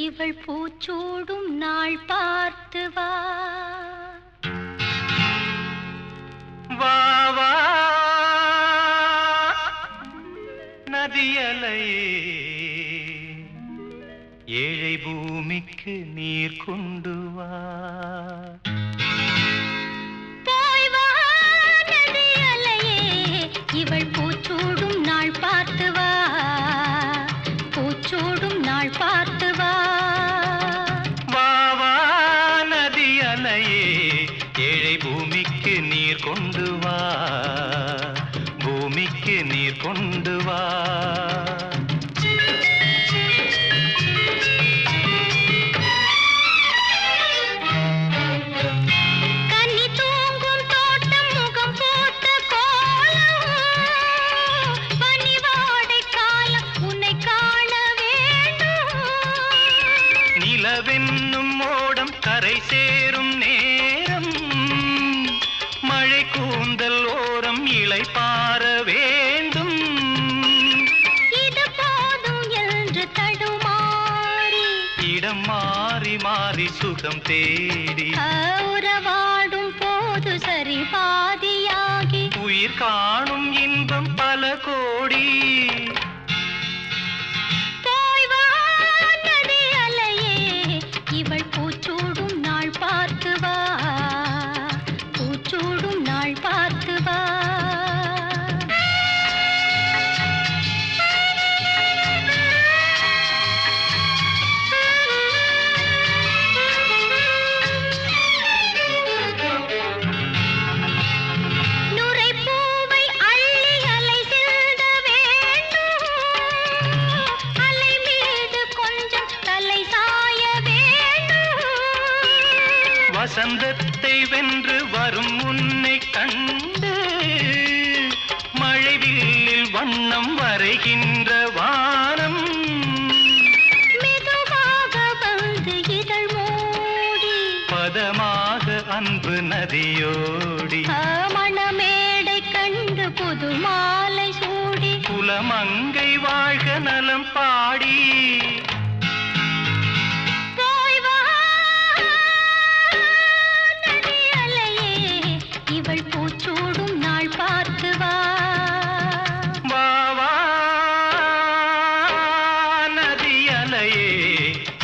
இவள் பூச்சூடும் நாள் பார்த்து வா. வா வா. நதியலையே. ஏழை பூமிக்கு நீர் கொண்டு வா. நிலவென்னும் மோடம் கரை சேரும் நேரம். மழை கூந்தல் ஓரம் இலை பார வேண்டும். இது போதும் என்று தடுமாறி. இடம் மாறி மாறி சுகம் தேடி. உறவாடும் போது சரி பாதியாகி உயிர் காணும் இன்பம் பல கோடி. வசந்தத்தை வென்று வரும் உன்னை கண்டு மழைவில்லில் வண்ணம் வரைகின்ற வானம். பதமாக அன்பு நதியோடி. மணமேடை கண்டு புது மாலை சூடி. குலமங்கை வாழ்க நலம் பாடி. பூச்சூடும் நாள் பார்த்து வா. வா வா நதி அலையே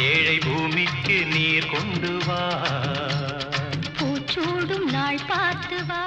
ஏழை பூமிக்கு நீர் கொண்டு வா. பூச்சூடும் நாள் பார்த்து வா.